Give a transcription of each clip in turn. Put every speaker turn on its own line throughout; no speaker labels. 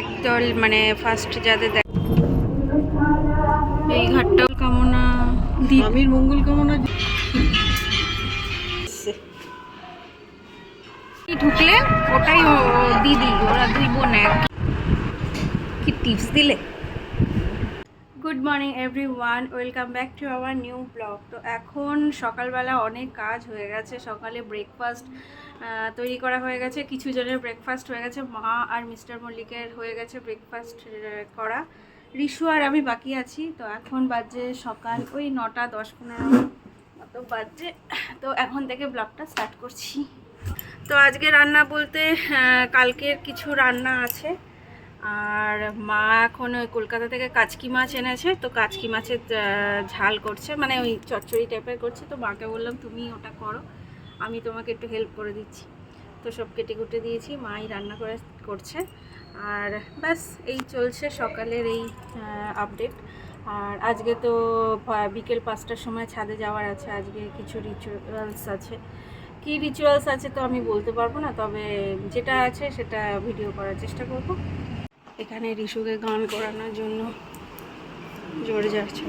একদল মানে ফার্স্ট যাদের দেখ এই ঘাটটা কামনা। দি
স্বামীর মঙ্গল কামনা
ঢুকলে ওটাই দিদি ওরা দুই বোন এক। কি টিপস দিলে? Good morning everyone welcome back to our new blog তো এখন সকালবেলা অনেক কাজ হয়ে গেছে। সকালে ব্রেকফাস্ট তৈরি করা হয়ে গেছে, কিছু জনের ব্রেকফাস্ট হয়ে গেছে, মা আর মিস্টার মল্লিকের হয়ে গেছে ব্রেকফাস্ট করা। রিশু আর আমি বাকি আছি, তো এখন বাজে সকাল, ওই নটা দশ পনেরো মতো বাজে, তো এখন থেকে ব্লগটা স্টার্ট করছি। তো আজকে রান্না বলতে কালকের কিছু রান্না আছে, আর মা এখন ওই কলকাতা থেকে কাচকি মাছ এনেছে, তো কাচকি মাছের ঝাল করছে মানে ওই চচ্চড়ি টাইপের করছে, তো মাকে বললাম, তুমি ওটা করো। আমি তোমাকে একটু হেল্প করে দিচ্ছি। তো সব কেটে কুটে দিয়েছি, মাই রান্না করে করছে। আর ব্যাস, এই চলছে সকালের এই আপডেট আর আজকে তো বিকেল পাঁচটার সময় ছাদে যাওয়ার আছে, আজকে কিছু রিচুয়ালস আছে। কি রিচুয়ালস আছে তো আমি বলতে পারব না, তবে যেটা আছে সেটা ভিডিও করার চেষ্টা করব। এখানে রিশুকে গান করানোর জন্য জোরে যাচ্ছে।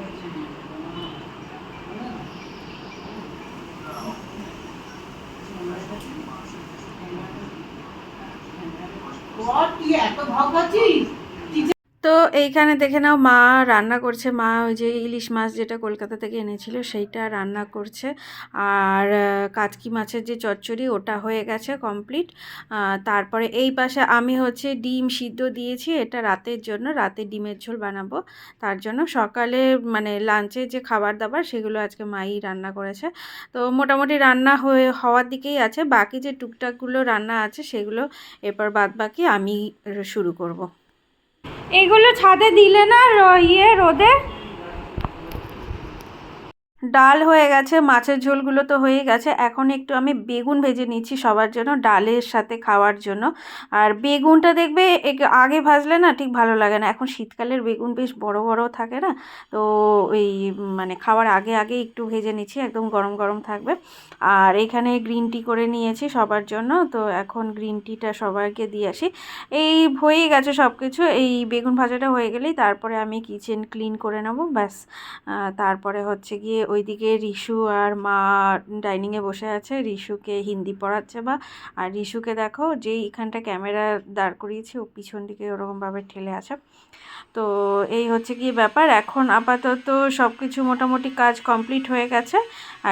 এত ভাব আছিস
তো এইখানে দেখে নাও, মা রান্না করছে। মা ওই যে ইলিশ মাছ যেটা কলকাতা থেকে এনেছিল, সেইটা রান্না করছে। আর কাচকি মাছের যে চচ্চড়ি, ওটা হয়ে গেছে কমপ্লিট তারপরে এই পাশে আমি হচ্ছে ডিম সিদ্ধ দিয়েছি, এটা রাতের জন্য, রাতে ডিমের ঝোল বানাবো। তার জন্য সকালে মানে লাঞ্চে যে খাবার দাবার সেগুলো আজকে মাই রান্না করেছে। তো মোটামুটি রান্না হয়ে, হওয়ার দিকেই আছে। বাকি যে টুকটাকগুলো রান্না আছে, সেগুলো এরপর বাদ বাকি আমি শুরু করব। এইগুলো ছাদে দিলে না ইয়ে রোদে ডাল হয়ে গেছে, মাছের ঝোলগুলো তো হয়ে গেছে। এখন একটু আমি বেগুন ভেজে নিচ্ছি সবার জন্য, ডালের সাথে খাওয়ার জন্য। আর বেগুনটা দেখবে আগে ভাজলে না ঠিক ভালো লাগে না। এখন শীতকালের বেগুন বেশ বড় বড় থাকে না? তো ওই মানে খাওয়ার আগে আগে একটু ভেজে নিচ্ছি, একদম গরম গরম থাকবে। আর এখানে গ্রিন টি করে নিয়েছি সবার জন্য, তো এখন গ্রিন টিটা সবাইকে দিয়ে আসি। এই হয়ে গেছে সব কিছু এই বেগুন ভাজাটা হয়ে গেলেই তারপরে আমি কিচেন ক্লিন করে নেব, ব্যাস। তারপরে হচ্ছে গিয়ে ওইদিকে রিশু আর মা ডাইনিংয়ে বসে আছে। রিশুকে হিন্দি পড়াচ্ছে বা, আর রিশুকে দেখো যেই এখানটা ক্যামেরা দাঁড় করিয়েছে, ও পিছন দিকে ওরকমভাবে ঠেলে আছে। তো এই হচ্ছে কি ব্যাপার। এখন আপাতত সব কিছু মোটামুটি কাজ কমপ্লিট হয়ে গেছে।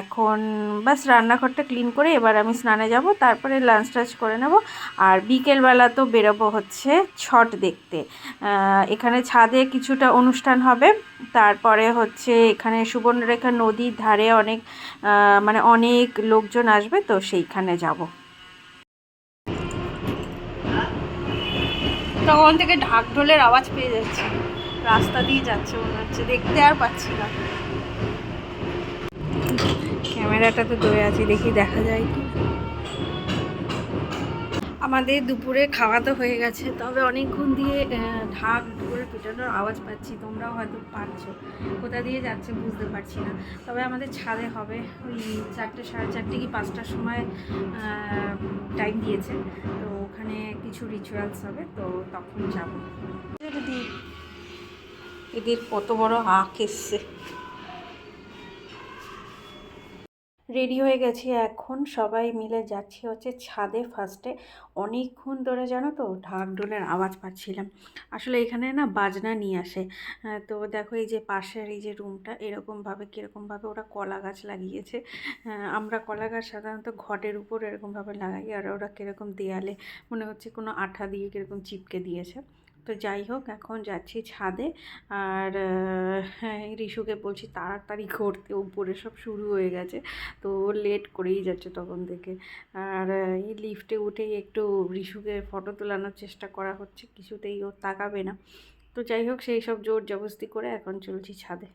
এখন বাস রান্নাঘরটা ক্লিন করে এবার আমি স্নানে যাব, তারপরে লাঞ্চ টাচ করে নেব। আর বিকেলবেলা তো বেরোবো হচ্ছে ছট দেখতে। এখানে ছাদে কিছুটা অনুষ্ঠান হবে। তারপরে হচ্ছে এখানে সুবর্ণরেখা নদীর ধারে অনেক মানে অনেক লোকজন আসবে, তো সেইখানে যাব। তখন থেকে ঢাক ঢোলের আওয়াজ পেয়ে যাচ্ছে। রাস্তা দিয়ে যাচ্ছে মনে হচ্ছে, দেখতে আর পাচ্ছি না। ক্যামেরাটা তো দয়ে আছে, দেখি দেখা যায় কি। আমাদের দুপুরে খাওয়া তো হয়ে গেছে। তবে অনেকক্ষণ দিয়ে ঢাক ঢোল পিটানোর আওয়াজ পাচ্ছি। তোমরাও হয়তো পাচ্ছ। কোথা দিয়ে যাচ্ছে বুঝতে পারছি না। তবে আমাদের ছাদে হবে। ওই চারটে, সাড়ে চারটে কি পাঁচটার সময় টাইম দিয়েছে। তো ওখানে কিছু রিচুয়ালস হবে। তো তখন যাব। এদের কত বড় আখ এসছে। রেডি হয়ে গেছি। এখন সবাই মিলে যাচ্ছি হচ্ছে ছাদে ফার্স্টে অনেকক্ষণ ধরে জানো তো ঢাক ঢোলের আওয়াজ পাচ্ছিলাম। আসলে এখানে না বাজনা নিয়ে আসে। তো দেখো এই যে পাশের এই যে রুমটা এরকমভাবে কীরকমভাবে ওরা কলা গাছ লাগিয়েছে। আমরা কলা গাছ সাধারণত ঘটের উপর এরকমভাবে লাগাই আর ওরা কীরকম দেয়ালে মনে হচ্ছে কোনো আঠা দিয়ে কীরকম চিপকে দিয়েছে। তো যাই হোক, এখন যাচ্ছি ছাদে। আর রিশুকে বলছি তাড়াতাড়ি করতে, উপরে সব শুরু হয়ে গেছে। তো লেট করেই যাচ্ছে তখন থেকে। আর, এই লিফটে উঠেই একটু রিশুকে ফটো তোলানোর চেষ্টা করা হচ্ছে, কিছুতেই ও তাকাবে না। তো যাই হোক, সেই সব জোর জবস্তি করে এখন চলছি ছাদে।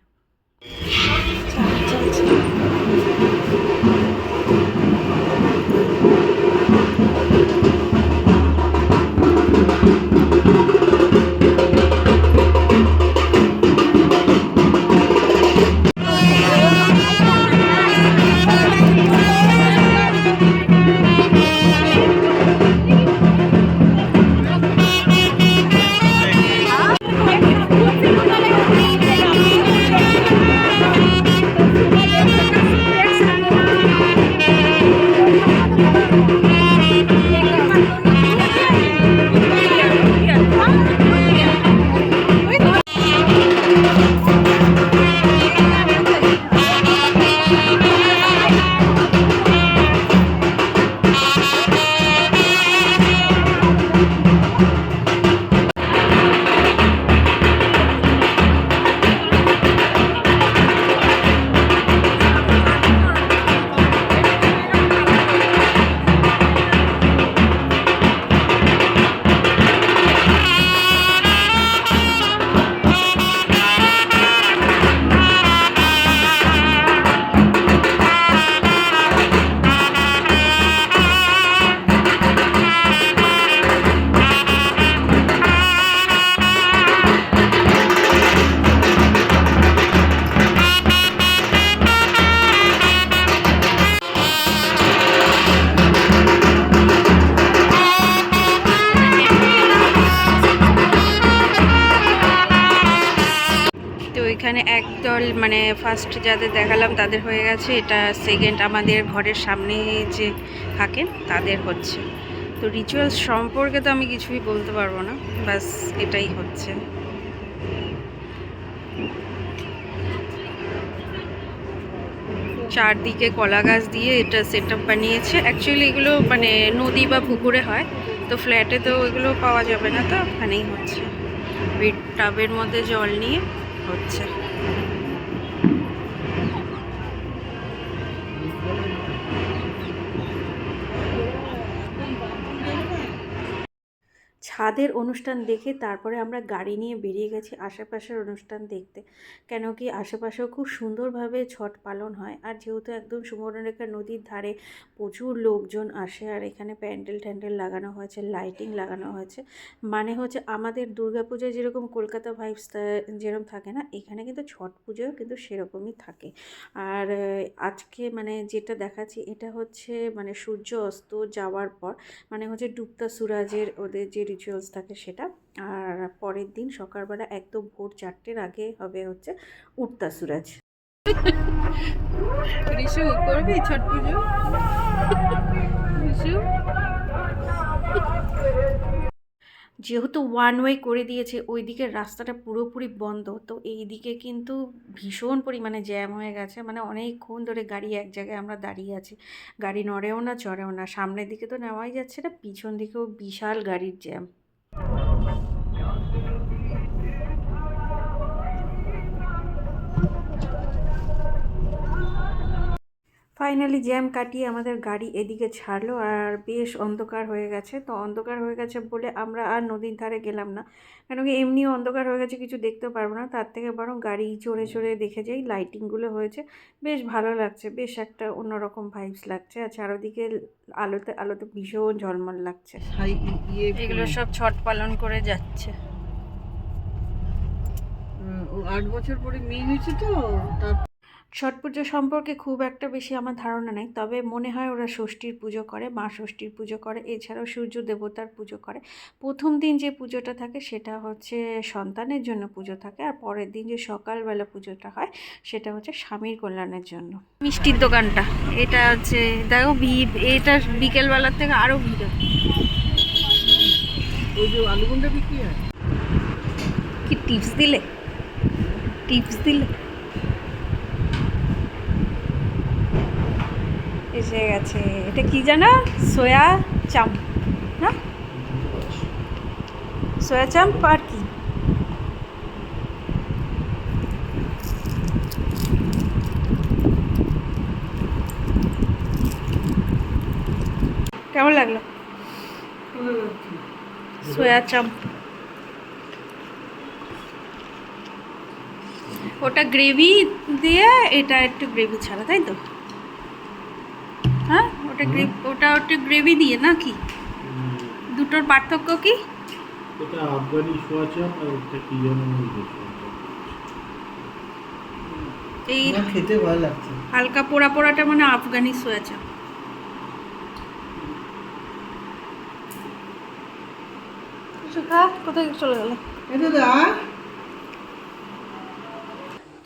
ছাদে অল মানে ফার্স্ট যাদের দেখালাম তাদের হয়ে গেছে। এটা সেকেন্ড আমাদের ঘরের সামনে যে থাকেন তাদের হচ্ছে। তো রিচুয়ালস সম্পর্কে তো আমি কিছুই বলতে পারব না। বাস এটাই হচ্ছে। চারদিকে কলা গাছ দিয়ে এটা সেট বানিয়েছে। অ্যাকচুয়ালি এগুলো মানে নদী বা পুকুরে হয়, তো ফ্ল্যাটে তো এগুলো পাওয়া যাবে না, তো ওখানেই হচ্ছে। টাবের মধ্যে জল নিয়ে হচ্ছে। ছাদের অনুষ্ঠান দেখে তারপরে আমরা গাড়ি নিয়ে বেরিয়ে গেছি আশেপাশের অনুষ্ঠান দেখতে। কেন কি আশেপাশেও খুব সুন্দরভাবে ছট পালন হয়। আর যেহেতু একদম সুবর্ণরেখা নদীর ধারে প্রচুর লোকজন আসে, আর এখানে প্যান্ডেল ট্যান্ডেল লাগানো হয়েছে, লাইটিং লাগানো হয়েছে মানে হচ্ছে আমাদের দুর্গাপূজায় যেরকম কলকাতা ভাইবস যেরকম থাকে না, এখানে কিন্তু ছট পুজোও কিন্তু সেরকমই থাকে। আর আজকে মানে যেটা দেখাচ্ছি এটা হচ্ছে মানে সূর্য অস্ত যাওয়ার পর মানে হচ্ছে ডুবতা সুরাজের ওদের যে রিচুয়ালস থাকে সেটা। আর পরের দিন সকালবেলা একদম ভোর চারটের আগে হবে হচ্ছে উঠতা সুরাজ। রিশু করবি ছট পুজো? রিশু যেহেতু ওয়ান ওয়ে করে দিয়েছে ওই দিকের রাস্তাটা পুরোপুরি বন্ধ তো এই দিকে কিন্তু ভীষণ পরিমাণে জ্যাম হয়ে গেছে। মানে অনেকক্ষণ ধরে গাড়ি এক জায়গায় আমরা দাঁড়িয়ে আছি। গাড়ি নড়েও না চড়েও না। সামনের দিকে তো নেওয়াই যাচ্ছে না পিছন দিকেও বিশাল গাড়ির jam Thank you. Finally jam কাটিয়ে আমাদের গাড়ি এদিকে ছাড়লো আর বেশ অন্ধকার হয়ে গেছে। তো অন্ধকার হয়ে গেছে বলে আমরা আর নদীর ধারে গেলাম না। কেন কি এমনিও অন্ধকার হয়ে গেছে কিছু দেখতেও পারব না। তার থেকে বরং গাড়ি চড়ে চড়ে দেখে যাই লাইটিংগুলো হয়েছে বেশ ভালো লাগছে। বেশ একটা অন্যরকম ভাইবস লাগছে আর চারোদিকে আলোতে আলোতে ভীষণ ঝলমল লাগছে।
ইয়ে
এগুলো সব ছট পালন করে যাচ্ছে।
ও আট বছর পরে মেয়ে হয়েছে তো? তার
ছট পুজো সম্পর্কে খুব একটা বেশি আমার ধারণা নেই তবে মনে হয় ওরা ষষ্ঠীর পুজো করে মা ষষ্ঠীর পুজো করে এছাড়াও সূর্য দেবতার পুজো করে। প্রথম দিন যে পুজোটা থাকে সেটা হচ্ছে সন্তানের জন্য পুজো থাকে আর পরের দিন যে সকালবেলা পুজোটা হয় সেটা হচ্ছে স্বামীর কল্যাণের জন্য। মিষ্টির দোকানটা এটা হচ্ছে দেখো ভিড় এটা বিকেলবেলার থেকে আরও ভিড়। হয়।
হয়?
কি টিপস দিলে? টিপস দিলে? এসে গেছে। এটা কি জানো? সোয়া চাম্প, না? সোয়া চাম্প আর কি? কেমন লাগল? সোয়া চাম্প। ওটা গ্রেভি দিয়ে এটা একটু গ্রেভি ছাড়া, তাই তো? ওটা গ্রেভি ওটা গ্রেভি দিয়ে না কি দুটোর পার্থক্য কি?
এটা আফগানি সোয়া চাপ আর একটা কি যেন
এই
খেতে ভালো লাগছে।
হালকা পোড়া পোড়াটা মানে আফগানি সোয়া চাপ সুখা কোথায় চলে গেল?
এটা দা।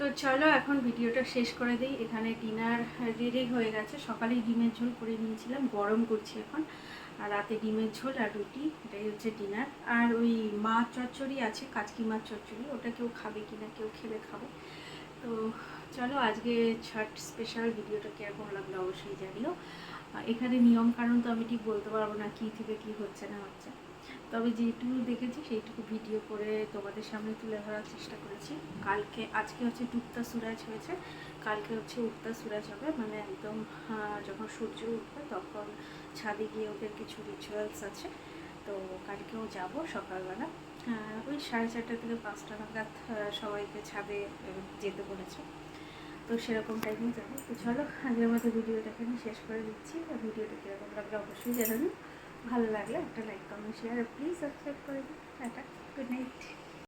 তো চলো এখন ভিডিওটা শেষ করে দিই। এখানে ডিনার রেডি হয়ে গেছে। সকালে ডিমের ঝোল করে নিয়েছিলাম, গরম করছি এখন। আর রাতে ডিমের ঝোল আর রুটি, এটাই হচ্ছে ডিনার। আর ওই মাছ চচ্চড়ি আছে, কাচকি মাছ চচ্চড়ি, ওটা কেউ খাবে কি না কেউ খেলে খাবে। তো চলো আজকে ছট স্পেশাল ভিডিওটা কীরকম লাগল অবশ্যই জানিও। এখানে নিয়ম কারণ তো আমি ঠিক বলতে পারব না, কী থেকে কী হচ্ছে না হচ্ছে। তবে যেটুকু দেখেছি, সেইটুকু ভিডিও করে তোমাদের সামনে তুলে ধরার চেষ্টা করেছি। কালকে, আজকে হচ্ছে টুকতা সুরাজ হয়েছে। কালকে হচ্ছে উঠতা সুরাজ হবে। মানে একদম যখন সূর্য উঠবে তখন ছাদে গিয়ে ওদের কিছু রিচুয়ালস আছে। তো কালকেও যাব সকালবেলা। ওই সাড়ে চারটা থেকে পাঁচটা নাগাদ সবাইকে ছাদে যেতে বলেছে। তো সেরকম টাইমে যাব। তো চলো, আগের মতো ভিডিওটা এখানে শেষ করে দিচ্ছি। ভিডিওটা কীরকম লাগল অবশ্যই জানাবেন ভালো লাগলে একটা like comment share please subscribe করে দিন। Tata good night